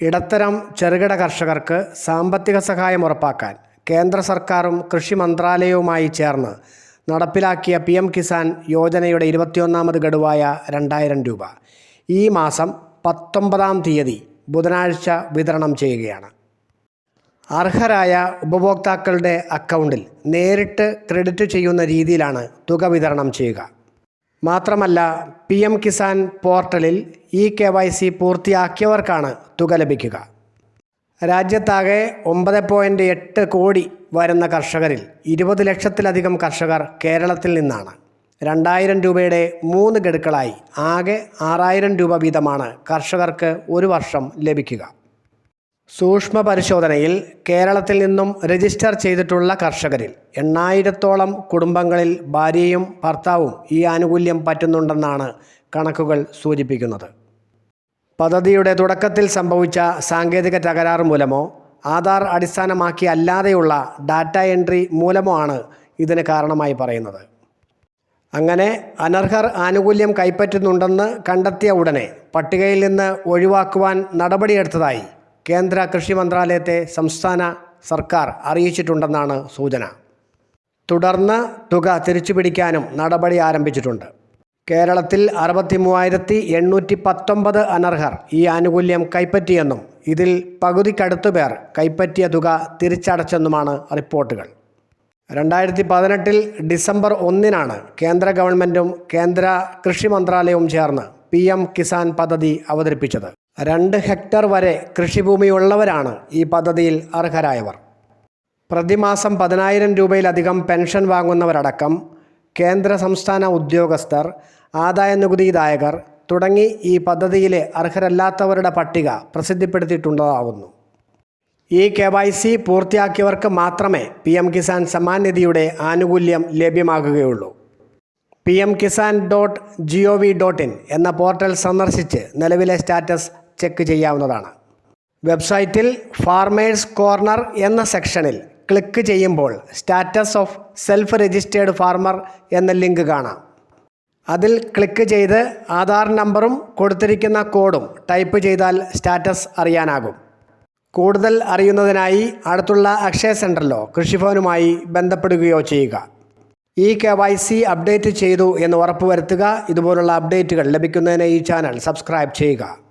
ഇടത്തരം ചെറുകിട കർഷകർക്ക് സാമ്പത്തിക സഹായം ഉറപ്പാക്കാൻ കേന്ദ്ര സർക്കാരും കൃഷി മന്ത്രാലയവുമായി ചേർന്ന് നടപ്പിലാക്കിയ പി എം കിസാൻ യോജനയുടെ ഇരുപത്തിയൊന്നാമത് ഗഡുവായ രണ്ടായിരം രൂപ. ഈ മാസം പത്തൊമ്പതാം തീയതി ബുധനാഴ്ച വിതരണം ചെയ്യുകയാണ്. അർഹരായ ഉപഭോക്താക്കളുടെ അക്കൗണ്ടിൽ നേരിട്ട് ക്രെഡിറ്റ് ചെയ്യുന്ന രീതിയിലാണ് തുക വിതരണം ചെയ്യുക. മാത്രമല്ല പി എം കിസാൻ പോർട്ടലിൽ ഇ കെ വൈ സി പൂർത്തിയാക്കിയവർക്കാണ് തുക ലഭിക്കുക. രാജ്യത്താകെ ഒമ്പത് പോയിന്റ് എട്ട് കോടി വരുന്ന കർഷകരിൽ ഇരുപത് ലക്ഷത്തിലധികം കർഷകർ കേരളത്തിൽ നിന്നാണ്. രണ്ടായിരം രൂപയുടെ മൂന്ന് ഗഡുക്കളായി ആകെ ആറായിരം രൂപ വീതമാണ് കർഷകർക്ക് ഒരു വർഷം ലഭിക്കുക. സൂക്ഷ്മ പരിശോധനയിൽ കേരളത്തിൽ നിന്നും രജിസ്റ്റർ ചെയ്തിട്ടുള്ള കർഷകരിൽ എണ്ണായിരത്തോളം കുടുംബങ്ങളിൽ ഭാര്യയും ഭർത്താവും ഈ ആനുകൂല്യം പറ്റുന്നുണ്ടെന്നാണ് കണക്കുകൾ സൂചിപ്പിക്കുന്നത്. പദ്ധതിയുടെ തുടക്കത്തിൽ സംഭവിച്ച സാങ്കേതിക തകരാറ് മൂലമോ ആധാർ അടിസ്ഥാനമാക്കി അല്ലാതെയുള്ള ഡാറ്റ എൻട്രി മൂലമോ ആണ് ഇതിന് കാരണമായി പറയുന്നത്. അങ്ങനെ അനർഹർ ആനുകൂല്യം കൈപ്പറ്റുന്നുണ്ടെന്ന് കണ്ടെത്തിയ ഉടനെ പട്ടികയിൽ നിന്ന് ഒഴിവാക്കുവാൻ നടപടിയെടുത്തതായി കേന്ദ്ര കൃഷി മന്ത്രാലയത്തെ സംസ്ഥാന സർക്കാർ അറിയിച്ചിട്ടുണ്ടെന്നാണ് സൂചന. തുടർന്ന് തുക തിരിച്ചുപിടിക്കാനും നടപടി ആരംഭിച്ചിട്ടുണ്ട്. കേരളത്തിൽ അറുപത്തി മൂവായിരത്തി എണ്ണൂറ്റി പത്തൊമ്പത് അനർഹർ ഈ ആനുകൂല്യം കൈപ്പറ്റിയെന്നും ഇതിൽ പകുതിക്കടുത്തു പേർ കൈപ്പറ്റിയ തുക തിരിച്ചടച്ചെന്നുമാണ് റിപ്പോർട്ടുകൾ. രണ്ടായിരത്തി പതിനെട്ടിൽ ഡിസംബർ ഒന്നിനാണ് കേന്ദ്ര ഗവൺമെന്റും കേന്ദ്ര കൃഷി മന്ത്രാലയവും ചേർന്ന് പി എം കിസാൻ പദ്ധതി അവതരിപ്പിച്ചത്. രണ്ട് ഹെക്ടർ വരെ കൃഷിഭൂമിയുള്ളവരാണ് ഈ പദ്ധതിയിൽ അർഹരായവർ. പ്രതിമാസം പതിനായിരം രൂപയിലധികം പെൻഷൻ വാങ്ങുന്നവരടക്കം കേന്ദ്ര സംസ്ഥാന ഉദ്യോഗസ്ഥർ ആദായ നികുതിദായകർ തുടങ്ങി ഈ പദ്ധതിയിലെ അർഹരല്ലാത്തവരുടെ പട്ടിക പ്രസിദ്ധപ്പെടുത്തിയിട്ടുള്ളതാവുന്നു. ഈ കെ വൈ സി പൂർത്തിയാക്കിയവർക്ക് മാത്രമേ പി എം കിസാൻ സമ്മാൻ നിധിയുടെ ആനുകൂല്യം ലഭ്യമാകുകയുള്ളൂ. P M Kisan dot G O V dot in എന്ന പോർട്ടൽ സന്ദർശിച്ച് നിലവിലെ സ്റ്റാറ്റസ് ചെക്ക് ചെയ്യാവുന്നതാണ്. വെബ്സൈറ്റിൽ ഫാർമേഴ്സ് കോർണർ എന്ന സെക്ഷനിൽ ക്ലിക്ക് ചെയ്യുമ്പോൾ status of self registered farmer എന്ന ലിങ്ക് കാണാം. അതിൽ ക്ലിക്ക് ചെയ്ത് ആധാർ നമ്പറും കൊടുത്തിരിക്കുന്ന കോഡും ടൈപ്പ് ചെയ്താൽ സ്റ്റാറ്റസ് അറിയാനാകും. കൂടുതൽ അറിയുന്നതിനായി അടുത്തുള്ള അക്ഷയ സെന്ററിലോ കൃഷിഭവനുമായി ബന്ധപ്പെടുകയോ ചെയ്യുക. ഈ കെ വൈ സി അപ്ഡേറ്റ് ചെയ്തു എന്ന് ഉറപ്പുവരുത്തുക. ഇതുപോലുള്ള അപ്ഡേറ്റുകൾ ലഭിക്കുന്നതിന് ഈ ചാനൽ സബ്സ്ക്രൈബ് ചെയ്യുക.